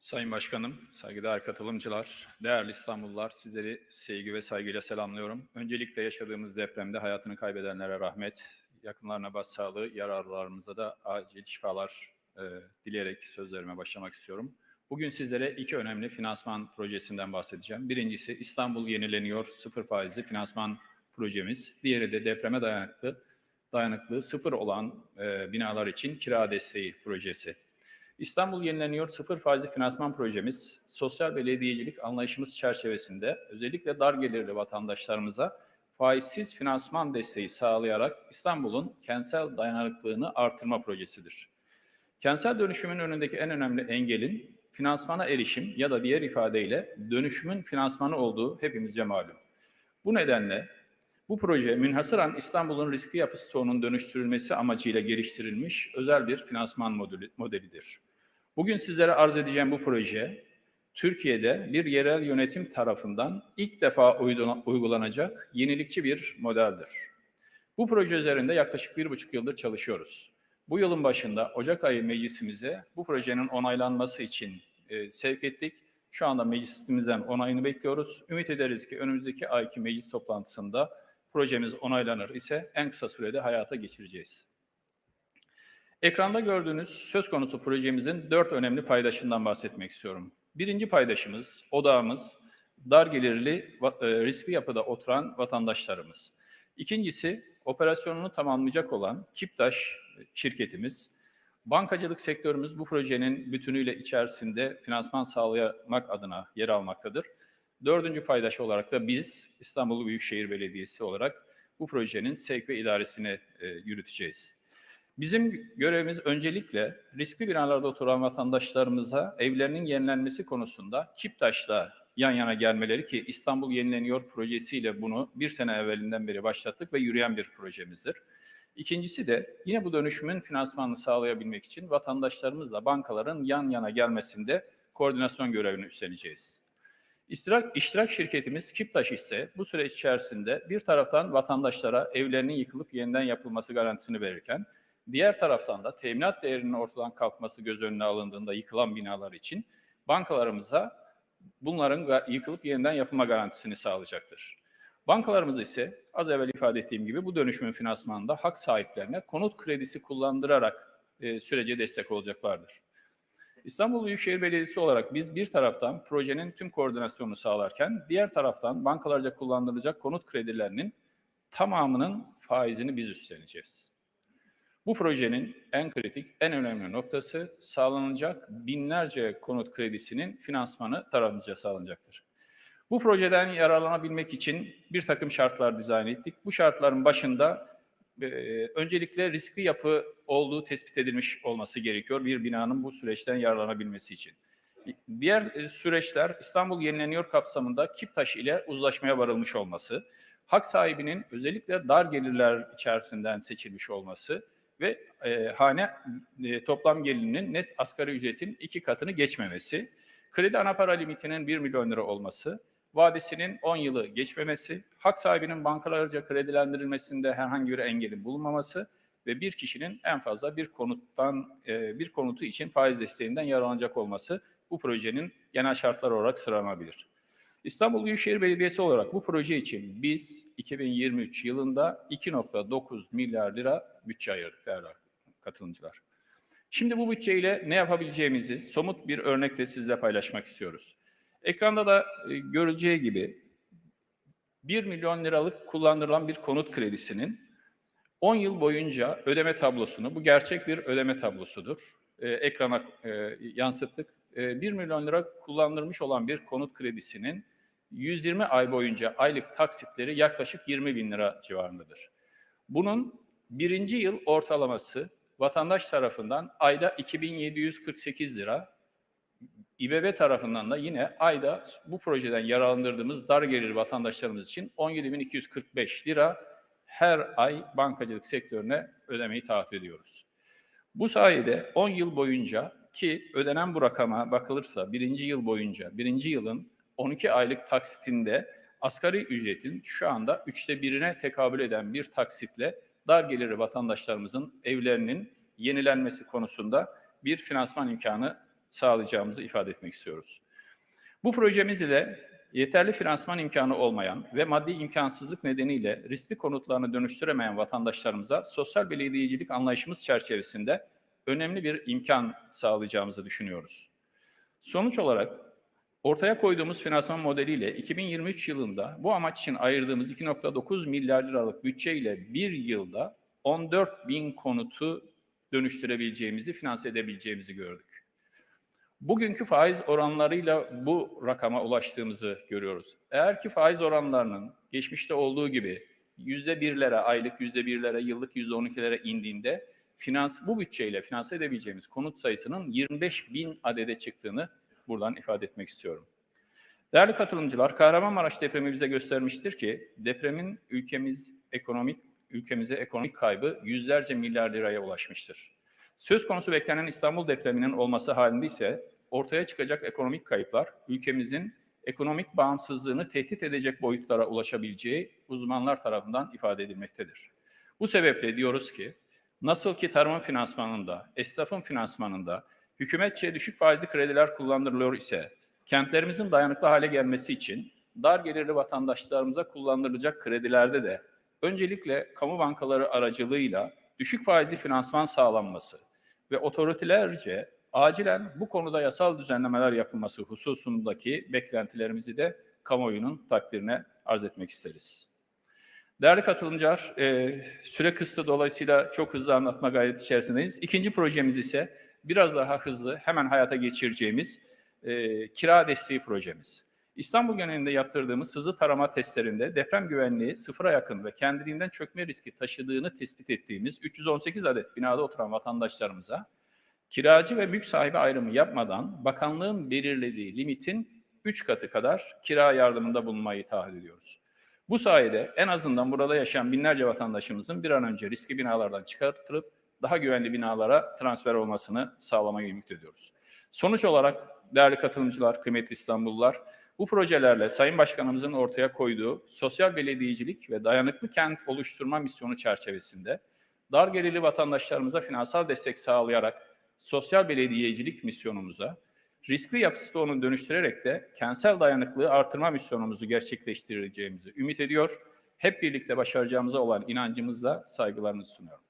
Sayın Başkanım, saygıdeğer katılımcılar, değerli İstanbullular, sizleri sevgi ve saygıyla selamlıyorum. Öncelikle yaşadığımız depremde hayatını kaybedenlere rahmet, yakınlarına başsağlığı, yararlarımıza da acil şifalar e, dileyerek sözlerime başlamak istiyorum. Bugün sizlere iki önemli finansman projesinden bahsedeceğim. Birincisi İstanbul Yenileniyor Sıfır Faizli Finansman Projemiz. Diğeri de depreme dayanıklı, dayanıklı sıfır olan e, binalar için kira desteği projesi. İstanbul Yenileniyor Sıfır Faizli Finansman Projemiz, sosyal belediyecilik anlayışımız çerçevesinde özellikle dar gelirli vatandaşlarımıza faizsiz finansman desteği sağlayarak İstanbul'un kentsel dayanıklılığını artırma projesidir. Kentsel dönüşümün önündeki en önemli engelin finansmana erişim ya da diğer ifadeyle dönüşümün finansmanı olduğu hepimizce malum. Bu nedenle bu proje münhasıran İstanbul'un riskli yapı stoğunun dönüştürülmesi amacıyla geliştirilmiş özel bir finansman modeli, modelidir. Bugün sizlere arz edeceğim bu proje, Türkiye'de bir yerel yönetim tarafından ilk defa uygulanacak yenilikçi bir modeldir. Bu proje üzerinde yaklaşık bir buçuk yıldır çalışıyoruz. Bu yılın başında Ocak ayı meclisimize bu projenin onaylanması için e, sevk ettik. Şu anda meclisimizden onayını bekliyoruz. Ümit ederiz ki önümüzdeki ayki meclis toplantısında projemiz onaylanır ise en kısa sürede hayata geçireceğiz. Ekranda gördüğünüz söz konusu projemizin dört önemli paydaşından bahsetmek istiyorum. Birinci paydaşımız, odağımız, dar gelirli e, riskli yapıda oturan vatandaşlarımız. İkincisi, operasyonunu tamamlayacak olan Kiptaş şirketimiz. Bankacılık sektörümüz bu projenin bütünüyle içerisinde finansman sağlamak adına yer almaktadır. Dördüncü paydaş olarak da biz İstanbul Büyükşehir Belediyesi olarak bu projenin sevk ve idaresini e, yürüteceğiz. Bizim görevimiz öncelikle riskli binalarda oturan vatandaşlarımıza evlerinin yenilenmesi konusunda Kiptaş'la yan yana gelmeleri ki İstanbul Yenileniyor projesiyle bunu bir sene evvelinden beri başlattık ve yürüyen bir projemizdir. İkincisi de yine bu dönüşümün finansmanını sağlayabilmek için vatandaşlarımızla bankaların yan yana gelmesinde koordinasyon görevini üstleneceğiz. İştirak, iştirak şirketimiz Kiptaş ise bu süreç içerisinde bir taraftan vatandaşlara evlerinin yıkılıp yeniden yapılması garantisini verirken Diğer taraftan da teminat değerinin ortadan kalkması göz önüne alındığında yıkılan binalar için bankalarımıza bunların yıkılıp yeniden yapılma garantisini sağlayacaktır. Bankalarımız ise az evvel ifade ettiğim gibi bu dönüşümün finansmanında hak sahiplerine konut kredisi kullandırarak e, sürece destek olacaklardır. İstanbul Büyükşehir Belediyesi olarak biz bir taraftan projenin tüm koordinasyonunu sağlarken diğer taraftan bankalarca kullandırılacak konut kredilerinin tamamının faizini biz üstleneceğiz. Bu projenin en kritik, en önemli noktası sağlanacak binlerce konut kredisinin finansmanı tarafımızca sağlanacaktır. Bu projeden yararlanabilmek için bir takım şartlar dizayn ettik. Bu şartların başında e, öncelikle riskli yapı olduğu tespit edilmiş olması gerekiyor bir binanın bu süreçten yararlanabilmesi için. Diğer e, süreçler İstanbul Yenileniyor kapsamında Kiptaş ile uzlaşmaya varılmış olması, hak sahibinin özellikle dar gelirler içerisinden seçilmiş olması, ve e, hane e, toplam gelirinin net asgari ücretin iki katını geçmemesi, kredi ana para limitinin 1 milyon lira olması, vadesinin 10 yılı geçmemesi, hak sahibinin bankalarca kredilendirilmesinde herhangi bir engelin bulunmaması ve bir kişinin en fazla bir konuttan e, bir konutu için faiz desteğinden yararlanacak olması bu projenin genel şartlar olarak sıralanabilir. İstanbul Büyükşehir Belediyesi olarak bu proje için biz 2023 yılında 2.9 milyar lira bütçe ayırdık değerli katılımcılar. Şimdi bu bütçeyle ne yapabileceğimizi somut bir örnekle sizle paylaşmak istiyoruz. Ekranda da e, görüleceği gibi 1 milyon liralık kullandırılan bir konut kredisinin 10 yıl boyunca ödeme tablosunu, bu gerçek bir ödeme tablosudur. E, ekrana e, yansıttık. 1 milyon lira kullandırmış olan bir konut kredisinin 120 ay boyunca aylık taksitleri yaklaşık 20 bin lira civarındadır. Bunun birinci yıl ortalaması vatandaş tarafından ayda 2748 lira, İBB tarafından da yine ayda bu projeden yararlandırdığımız dar gelir vatandaşlarımız için 17.245 lira her ay bankacılık sektörüne ödemeyi taahhüt ediyoruz. Bu sayede 10 yıl boyunca ki ödenen bu rakama bakılırsa birinci yıl boyunca, birinci yılın 12 aylık taksitinde asgari ücretin şu anda üçte birine tekabül eden bir taksitle dar gelirli vatandaşlarımızın evlerinin yenilenmesi konusunda bir finansman imkanı sağlayacağımızı ifade etmek istiyoruz. Bu projemiz ile yeterli finansman imkanı olmayan ve maddi imkansızlık nedeniyle riskli konutlarını dönüştüremeyen vatandaşlarımıza sosyal belediyecilik anlayışımız çerçevesinde önemli bir imkan sağlayacağımızı düşünüyoruz. Sonuç olarak ortaya koyduğumuz finansman modeliyle 2023 yılında bu amaç için ayırdığımız 2.9 milyar liralık bütçeyle bir yılda 14 bin konutu dönüştürebileceğimizi, finanse edebileceğimizi gördük. Bugünkü faiz oranlarıyla bu rakama ulaştığımızı görüyoruz. Eğer ki faiz oranlarının geçmişte olduğu gibi yüzde birlere, aylık yüzde birlere, yıllık yüzde on ikilere indiğinde finans, bu bütçeyle finanse edebileceğimiz konut sayısının 25 bin adede çıktığını buradan ifade etmek istiyorum. Değerli katılımcılar, Kahramanmaraş depremi bize göstermiştir ki depremin ülkemiz ekonomik ülkemize ekonomik kaybı yüzlerce milyar liraya ulaşmıştır. Söz konusu beklenen İstanbul depreminin olması halinde ise ortaya çıkacak ekonomik kayıplar ülkemizin ekonomik bağımsızlığını tehdit edecek boyutlara ulaşabileceği uzmanlar tarafından ifade edilmektedir. Bu sebeple diyoruz ki nasıl ki tarımın finansmanında, esnafın finansmanında hükümetçe düşük faizli krediler kullandırılıyor ise kentlerimizin dayanıklı hale gelmesi için dar gelirli vatandaşlarımıza kullandırılacak kredilerde de öncelikle kamu bankaları aracılığıyla düşük faizli finansman sağlanması ve otoritelerce acilen bu konuda yasal düzenlemeler yapılması hususundaki beklentilerimizi de kamuoyunun takdirine arz etmek isteriz. Değerli katılımcılar, süre kısıtlı dolayısıyla çok hızlı anlatma gayreti içerisindeyiz. İkinci projemiz ise biraz daha hızlı hemen hayata geçireceğimiz e, kira desteği projemiz. İstanbul genelinde yaptırdığımız sızı tarama testlerinde deprem güvenliği sıfıra yakın ve kendiliğinden çökme riski taşıdığını tespit ettiğimiz 318 adet binada oturan vatandaşlarımıza kiracı ve mülk sahibi ayrımı yapmadan bakanlığın belirlediği limitin 3 katı kadar kira yardımında bulunmayı taahhüt ediyoruz. Bu sayede en azından burada yaşayan binlerce vatandaşımızın bir an önce riskli binalardan çıkartılıp daha güvenli binalara transfer olmasını sağlamayı ümit ediyoruz. Sonuç olarak değerli katılımcılar, kıymetli İstanbullular, bu projelerle Sayın Başkanımızın ortaya koyduğu sosyal belediyecilik ve dayanıklı kent oluşturma misyonu çerçevesinde dar gelirli vatandaşlarımıza finansal destek sağlayarak sosyal belediyecilik misyonumuza, riskli yapı stoğunu dönüştürerek de kentsel dayanıklılığı artırma misyonumuzu gerçekleştireceğimizi ümit ediyor. Hep birlikte başaracağımıza olan inancımızla saygılarınızı sunuyorum.